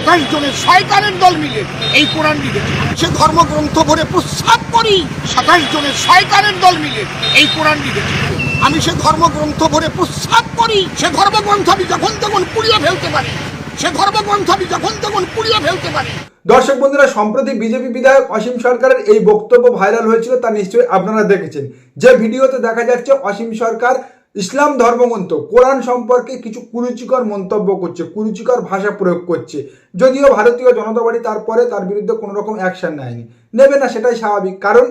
সাতাশ জনের শয়তানের দল মিলে এই কোরআন লিখেছে সে ধর্মগ্রন্থ ভরে প্রস্তাব করি সাতাশ জনের শয়তানের দল মিলে এই কোরআন লিখেছে আমি সে ধর্মগ্রন্থ ভরে প্রস্তাব করি, সে ধর্মগ্রন্থ আমি যখন তখন পুড়িয়ে ফেলতে পারি। সে ধর্মগ্রন্থ আমি যখন তখন পুড়িয়ে ফেলতে পারি। দর্শক বন্ধুরা, সম্প্রতি বিজেপি বিধায়ক অসীম সরকারের এই বক্তব্য ভাইরাল হয়েছিল, তা নিশ্চয়ই আপনারা দেখেছেন। যে ভিডিওতে দেখা যাচ্ছে, অসীম সরকার ইসলাম ধর্মগ্রন্থ, কোরআন সম্পর্কে কিছু কুরুচিকর মন্তব্য করছে, কুরুচিকর ভাষা প্রয়োগ করছে। যদিও ভারতীয় জনতা পার্টি তারপরে তার বিরুদ্ধে কোনো রকম অ্যাকশন নেয়নি। নেবে না, সেটাই স্বাভাবিক। কারণ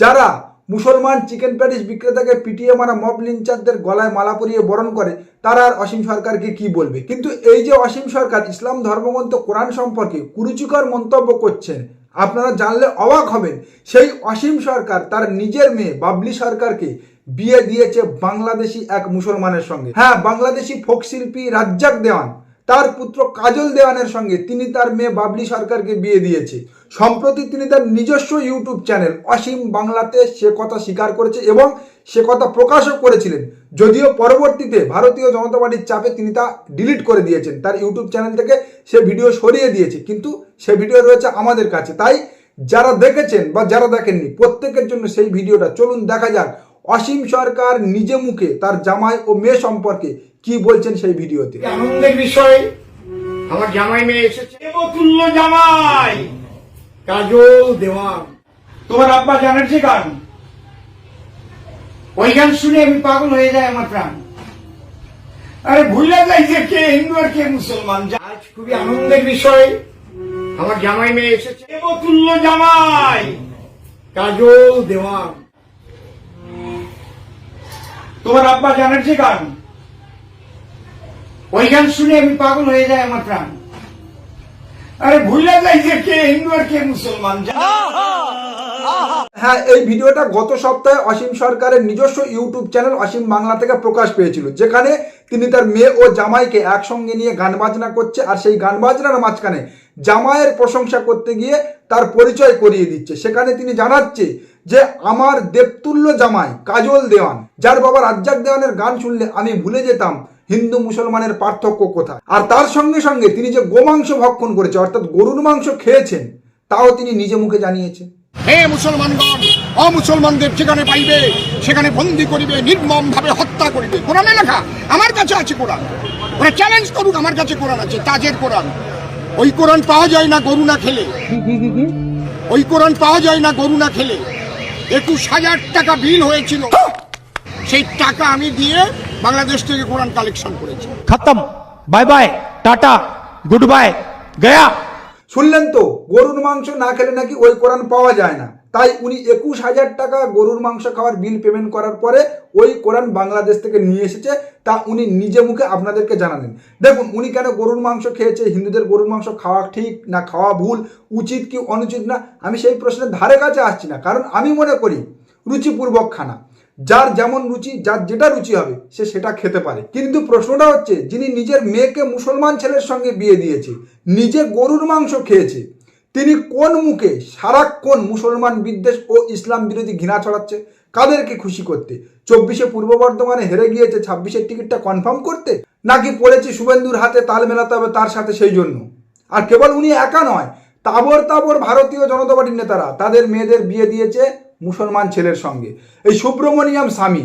যারা মুসলমান চিকেন প্যাটিস বিক্রেতাকে পিটিয়ে মারা মব লিঞ্চারদের গলায় মালা পরিয়ে বরণ করে, তারা আর অসীম সরকারকে কি বলবে? কিন্তু এই যে অসীম সরকার ইসলাম ধর্মগ্রন্থ, কোরআন সম্পর্কে কুরুচিকর মন্তব্য করছেন আপনারা জানলে অবাক হবেন, সেই অসীম সরকার তার নিজের মেয়ে বাবলি সরকারকে বিয়ে দিয়েছে বাংলাদেশি এক মুসলমানের সঙ্গে। হ্যাঁ বাংলাদেশি ফোক শিল্পী রাজ্জাক দেওয়ান, তার পুত্র কাজল দেওয়ানের সঙ্গে তিনি তার মেয়ে বাবলি সরকারকে বিয়ে দিয়েছে। সম্প্রতি তিনি তার নিজস্ব ইউটিউব চ্যানেল অসীম বাংলাতে সে কথা স্বীকার করেছে এবং সে কথা প্রকাশও করেছিলেন। যদিও পরবর্তীতে ভারতীয় জনতা পার্টির চাপে তিনি তা ডিলিট করে দিয়েছেন। তার ইউটিউব চ্যানেল থেকে সে ভিডিও সরিয়ে দিয়েছে কিন্তু সে ভিডিও রয়েছে আমাদের কাছে। তাই যারা দেখেছেন বা যারা দেখেননি প্রত্যেকের জন্য সেই ভিডিওটা চলুন দেখা যাক। অসীম সরকার নিজে মুখে তার জামাই ও মেয়ে সম্পর্কে কি বলছেন সেই ভিডিওতে? আনন্দের বিষয় আমার জামাই মেয়ে এসেছে। জামাই! কাজল দেওয়ান। তোমার আব্বা জানেন সে গান? ওই গান শুনে আমি পাগল হয়ে যায় আমার প্রাণ। আরে ভুলে যাই যে কে হিন্দু আর কে মুসলমান। আজ খুবই আনন্দের বিষয়। আমার জামাই মেয়ে এসেছে। দেবতুল্য জামাই! কাজল দেওয়ান। তোমার আব্বা জানেন সে গান? ওই গান শুনে আমি পাগল হয়ে যায় আমার প্রাণ। আরে ভুলে যাই যে কে হিন্দু আর কে মুসলমান হ্যাঁ এই ভিডিওটা গত সপ্তাহে অসীম সরকারের নিজস্ব ইউটিউব চ্যানেল অসীম বাংলা থেকে প্রকাশ পেয়েছিল যেখানে তিনি তার মেয়ে ও জামাইকে একসঙ্গে নিয়ে গান বাজনা করছে আর সেই গান বাজনার মাঝখানে জামাইয়ের প্রশংসা করতে গিয়ে তার পরিচয় করিয়ে দিচ্ছে। সেখানে তিনি জানাচ্ছে যে আমার দেবতুল্য জামাই কাজল দেওয়ান যার বাবা রাজ্জাক দেওয়ানের গান শুনলে আমি ভুলে যেতাম হিন্দু মুসলমানের পার্থক্য কোথায়? আর তার সঙ্গে সঙ্গে তিনি যে গোমাংস ভক্ষণ করেছে, অর্থাৎ গরুর মাংস খেয়েছেন, তাও তিনি নিজে মুখে জানিয়েছেন। হে মুসলমানগণ, অমুসলমানদের যেখানে পাইবে, সেখানে বন্দি করিবে নির্মম ভাবে হত্যা করিবে। কোরআনে লেখা, আমার কাছে আছে কোরআন। ওরা চ্যালেঞ্জ করুক, আমার কাছে কোরআন আছে, তাজের কোরআন। ওই কোরআন পাওয়া যায় না গরু না খেলে। ওই কোরআন পাওয়া যায় না গরু না খেলে। একুশ হাজার টাকা বিল হয়েছিল। সেই টাকা আমি দিয়ে বাংলাদেশ থেকে কোরআন কালেকশন করেছে। খতম। Bye bye tata good bye Gaya. শুনলেন তো গরুর মাংস না খেলে নাকি ওই কোরআন পাওয়া যায় না। তাই উনি একুশ হাজার টাকা গরুর মাংস খাওয়ার বিল পেমেন্ট করার পরে ওই কোরআন বাংলাদেশ থেকে নিয়ে এসেছে তা উনি নিজে মুখে আপনাদেরকে জানালেন। দেখুন উনি কেন গরুর মাংস খেয়েছে হিন্দুদের গরুর মাংস খাওয়া ঠিক না খাওয়া ভুল উচিত কি অনুচিত না আমি সেই প্রশ্নের ধারে কাছে আসছি না। কারণ আমি মনে করি রুচিপূর্বক খানা। যার যেমন রুচি, যার যেটা রুচি হবে, সে সেটা খেতে পারে। কিন্তু প্রশ্নটা হচ্ছে, যিনি নিজের মেয়েকে মুসলমান ছেলের সঙ্গে বিয়ে দিয়েছে, নিজে গরুর মাংস খেয়েছে, তিনি কোন মুখে সারাক্ষণ মুসলমান বিদ্বেষ ও ইসলাম বিরোধী ঘৃণা ছড়াচ্ছে, কাদেরকে খুশি করতে? চব্বিশে পূর্ব বর্ধমানে হেরে গিয়েছে, ছাব্বিশের টিকিটটা কনফার্ম করতে? নাকি পড়েছে শুভেন্দুর হাতে তাল মেলাতে হবে তার সাথে সেই জন্য? আর কেবল উনি একা নয় তাবর তাবর ভারতীয় জনতা পার্টির নেতারা, তাদের মেয়েদের বিয়ে দিয়েছে মুসলমান ছেলের সঙ্গে। এই সুব্রমণিয়াম স্বামী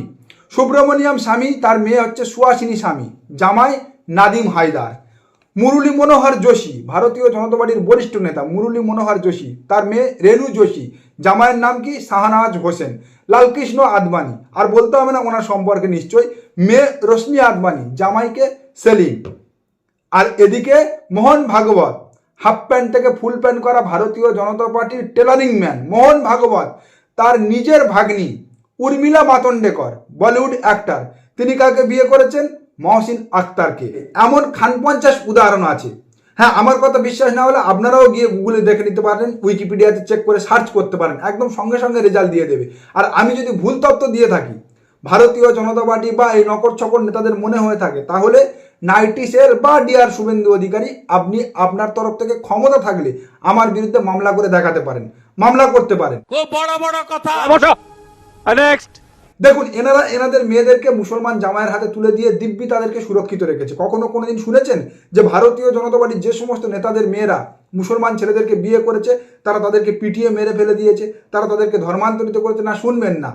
সুব্রমণিয়াম স্বামী, তার মেয়ে হচ্ছে সুহাসিনী স্বামী, জামাই নাদিম হায়দার। মুরলী মনোহর যোশী, ভারতীয় জনতা পার্টির বরিষ্ঠ নেতা মুরলী মনোহর যোশী, তার মেয়ে রেণু যোশী, জামাইয়ের নাম কি? শাহনাজ হোসেন, লালকৃষ্ণ আদবানি। আর বলতে হবে না ওনার সম্পর্কে নিশ্চয়ই, মেয়ে রশ্মি আদবানি, জামাইকে সেলিম। আর এদিকে মোহন ভাগবত, হাফ প্যান্ট থেকে ফুল প্যান্ট করা ভারতীয় জনতা পার্টির টেলারিং ম্যান, মোহন ভাগবত তার নিজের ভাগ্নি উর্মিলা মাতন্ডেকর বলিউড অ্যাক্টর তিনি কাকে বিয়ে করেছেন? মহসিন আক্তারকে এমন খান পঞ্চাশ উদাহরণ আছে। হ্যাঁ আমার কথা বিশ্বাস না হলে আপনারাও গিয়ে গুগলে দেখে নিতে পারেন উইকিপিডিয়াতে চেক করে সার্চ করতে পারেন। একদম সঙ্গে সঙ্গে রেজাল্ট দিয়ে দেবে। আর আমি যদি ভুল তথ্য দিয়ে থাকি, ভারতীয় জনতা পার্টি বা এই নকর ছকর নেতাদের মনে হয়ে থাকে, তাহলে নাইটি সেল বা ডিআর শুভেন্দু অধিকারী, আপনি আপনার তরফ থেকে ক্ষমতা থাকলে আমার বিরুদ্ধে মামলা করে দেখাতে পারেন। মামলা করতে পারেন বসো। নেক্সট দেখুন এনারা এনাদের মেয়েদেরকে মুসলমান জামাইয়ের হাতে তুলে দিয়ে দিব্যি তাদেরকে সুরক্ষিত রেখেছে। কখনো কোনোদিন শুনেছেন যে ভারতীয় জনতা পার্টির যে সমস্ত নেতাদের মেয়েরা মুসলমান ছেলেদেরকে বিয়ে করেছে তারা তাদেরকে পিটিয়ে মেরে ফেলে দিয়েছে তারা তাদেরকে ধর্মান্তরিত করেছে? না শুনবেন না।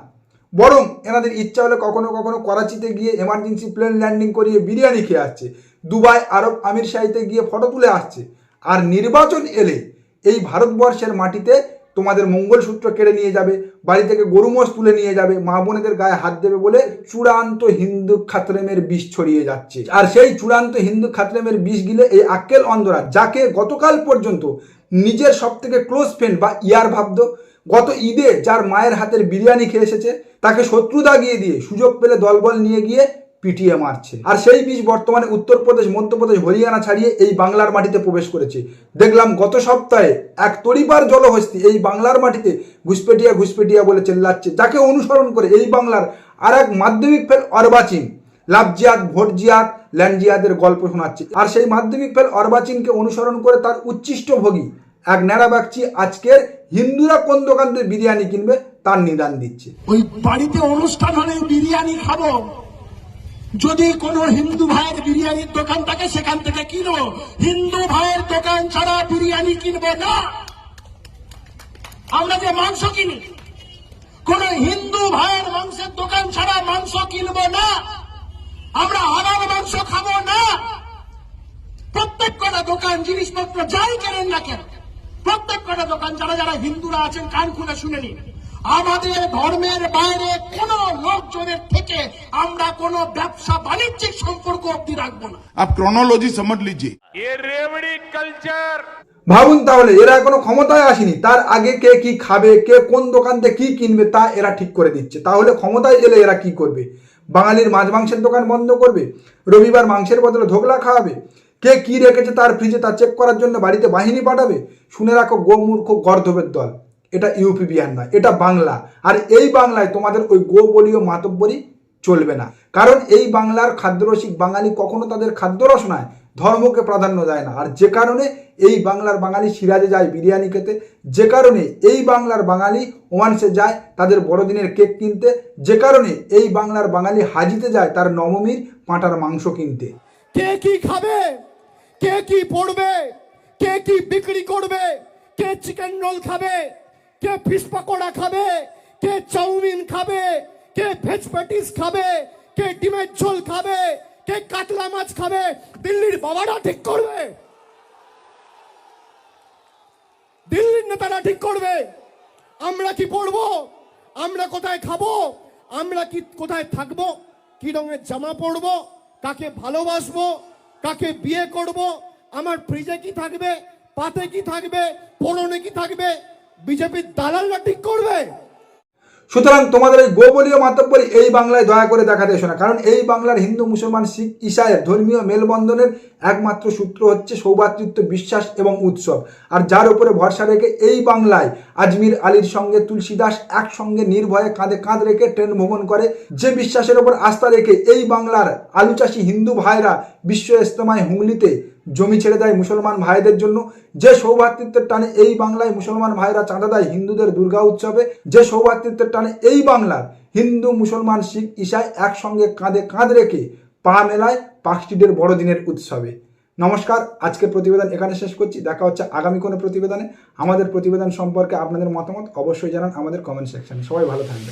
বরং এনাদের ইচ্ছা হলে কখনো কখনো করাচিতে গিয়ে এমার্জেন্সি প্লেন ল্যান্ডিং করিয়ে বিরিয়ানি খেয়ে আসছে। দুবাই আরব আমির শাহিতে গিয়ে ফটো তুলে আসছে। আর নির্বাচন এলে এই ভারতবর্ষের মাটিতে তোমাদের মঙ্গলসূত্র কেড়ে নিয়ে যাবে, বাড়ি থেকে গরু মোষ তুলে নিয়ে যাবে, মা বোনেদের গায়ে হাত দেবে বলে চূড়ান্ত হিন্দু খাতরেমের বিষ ছড়িয়ে যাচ্ছে। আর সেই চূড়ান্ত হিন্দু খাতরেমের বিষ গিলে এই আক্কেল অন্ধরা, যাকে গতকাল পর্যন্ত নিজের সব থেকে ক্লোজ ফ্রেন্ড বা ইয়ার ভাবতো, গত ঈদে যার মায়ের হাতের বিরিয়ানি খেয়ে এসেছে, তাকে শত্রু দাগিয়ে দিয়ে সুযোগ পেলে দলবল নিয়ে গিয়ে পিটিয়ে মারছে। আর সেই বীজ বর্তমানে উত্তরপ্রদেশ, মধ্যপ্রদেশ, হরিয়ানা ছাড়িয়ে এই বাংলার মাটিতে প্রবেশ করেছে। দেখলাম গত সপ্তাহে এক তরিবার জলহস্তি এই বাংলার মাটিতে ঘুসপেটিয়া ঘুসপেটিয়া বলে চেল্লাচ্ছে, যাকে অনুসরণ করে এই বাংলার আর এক মাধ্যমিক ফেল অর্বাচীন। লাভজিয়াদ ভোটজিয়াদ ল্যান্ডজিয়াদের গল্প শোনাচ্ছে। আর সেই মাধ্যমিক ফেল অর্বাচীনকে অনুসরণ করে তার উচ্ছিষ্ট ভোগী, এক ন্যাড়া বাগচি আজকের হিন্দুরা কোন দোকান থেকে বিরিয়ানি কিনবে, তার নিদান দিচ্ছে। ওই বাড়িতে অনুষ্ঠান হলে বিরিয়ানি খাব। যদি কোনো হিন্দু ভাইয়ের বিরিয়ানির দোকান থাকে, সেখান থেকে কিনো। হিন্দু ভাইয়ের দোকান ছাড়া বিরিয়ানি কিনবো না। আমরা যে মাংস কিনি, কোন হিন্দু ভাইয়ের মাংসের দোকান ছাড়া মাংস কিনবো না। আমরা হারার মাংস খাব না। প্রত্যেক কটা দোকান, জিনিসপত্র যাই কেনেন না কেন প্রত্যেক কটা দোকান, যারা যারা হিন্দুরা আছেন, কান খুলে শুনে নিন। আমাদের ধর্মের বাইরে কোন লোকজনের থেকে আমরা কোন ব্যবসা বাণিজ্যিক সম্পর্ক অব্দি রাখব না। আপ ক্রনোলজি সমঝ লিজিয়ে রেমডি কালচার ভাবুন তাহলে এরা এখনও ক্ষমতায় আসেনি। তার আগে কে কি খাবে কে কোন দোকানতে কি কিনবে তা এরা ঠিক করে দিচ্ছে। তাহলে ক্ষমতায় এলে এরা কি করবে? বাঙালির মাছ মাংসের দোকান বন্ধ করবে? রবিবার মাংসের বদলে ধোকলা খাওয়াবে? কে কি রেখেছে তার ফ্রিজে তা চেক করার জন্য বাড়িতে বাহিনী পাঠাবে? শুনে রাখো গোমূর্খ গর্ধবের দল। এটা ইউপি বিহার নয়, এটা বাংলা। আর এই বাংলায় তোমাদের ওই গো বলীয় চলবে না। কারণ এই বাংলার খাদ্যরসিক বাঙালি কখনো তাদের খাদ্যরস নয়, ধর্মকে প্রাধান্য দেয় না। আর যে কারণে এই বাংলার বাঙালি সিরাজে যায় বিরিয়ানি খেতে, যে কারণে এই বাংলার বাঙালি ওমানসে যায় তাদের বড়দিনের কেক কিনতে, যে কারণে এই বাংলার বাঙালি হাজিতে যায় তার নবমীর পাঁটার মাংস কিনতে। কে কি খাবে? কে কি পড়বে? কে কি বিক্রি করবে? কে চিকেন রোল খাবে? কে ফিশ পকোড়া খাবে, কে চাউমিন খাবে, কে ভেজ প্যাটিস খাবে, কে ডিমের ঝোল খাবে, কে কাতলা মাছ খাবে, দিল্লির বাবারা ঠিক করবে। দিল্লির নেতারা ঠিক করবে। আমরা কি পড়ব? আমরা কোথায় খাব? আমরা কি কোথায় থাকব? কি রঙের জামা পরবো? কাকে ভালোবাসবো? কাকে বিয়ে করব? আমার ফ্রিজে কি থাকবে? পাতে কি থাকবে? পরনে কি থাকবে? বিজেপির দালালরা ঠিক করবে। সুতরাং তোমাদের ওই গোবলীয় মাতব্বরী এই বাংলায় দয়া করে দেখাতে এসো না কারণ এই বাংলার হিন্দু, মুসলমান, শিখ ইসায়ের ধর্মীয় মেলবন্ধনের একমাত্র সূত্র হচ্ছে সৌভাতৃত্ব, বিশ্বাস এবং উৎসব। আর যার উপরে ভরসা রেখে এই বাংলায় আজমির আলীর সঙ্গে তুলসীদাস একসঙ্গে নির্ভয়ে কাঁধে কাঁধ রেখে ট্রেন ভ্রমণ করে, যে বিশ্বাসের ওপর আস্থা রেখে এই বাংলার আলু চাষি হিন্দু ভাইরা বিশ্ব ইস্তেমায় হুগলিতে জমি ছেড়ে দেয় মুসলমান ভাইদের জন্য। যে সৌভাতৃত্বের টানে এই বাংলায় মুসলমান ভাইরা চাঁদা দেয় হিন্দুদের দুর্গা উৎসবে, যে সৌভাতৃত্বের টানে এই বাংলার হিন্দু, মুসলমান, শিখ ঈশায় একসঙ্গে কাঁধে কাঁধ রেখে পা মেলায় পাকস্ট্রিটের বড়দিনের উৎসবে। নমস্কার, আজকের প্রতিবেদন এখানে শেষ করছি। দেখা হচ্ছে আগামী কোনো প্রতিবেদনে। আমাদের প্রতিবেদন সম্পর্কে আপনাদের মতামত অবশ্যই জানান আমাদের কমেন্ট সেকশনে সবাই ভালো থাকবে